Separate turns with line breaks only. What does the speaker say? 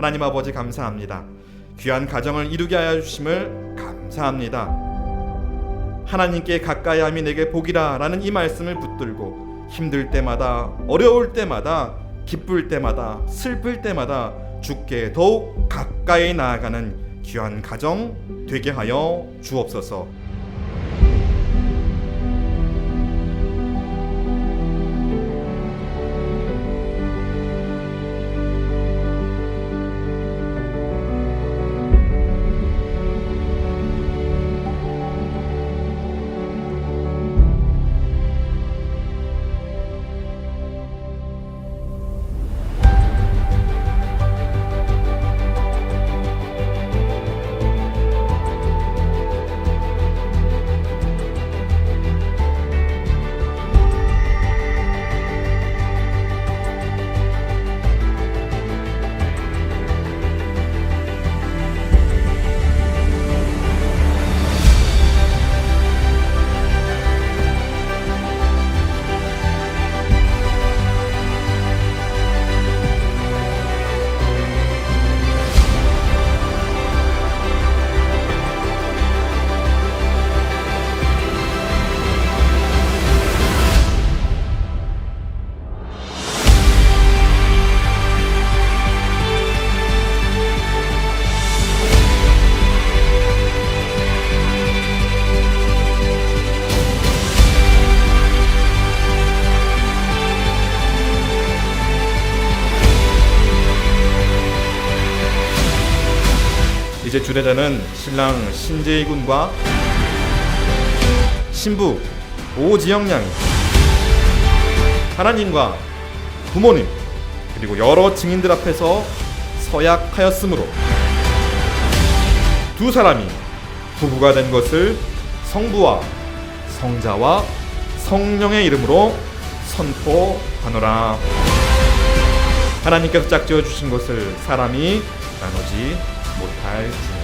하나님 아버지 감사합니다. 귀한 가정을 이루게 하여 주심을 감사합니다. 하나님께 가까이 함이 내게 복이라 라는 이 말씀을 붙들고 힘들 때마다 어려울 때마다 기쁠 때마다 슬플 때마다 주께 더욱 가까이 나아가는 귀한 가정 되게 하여 주옵소서. 이제 주례자는 신랑 신재희 군과 신부 오지영 양이 하나님과 부모님 그리고 여러 증인들 앞에서 서약하였으므로 두 사람이 부부가 된 것을 성부와 성자와 성령의 이름으로 선포하노라. 하나님께서 짝지어 주신 것을 사람이 나누지 舞台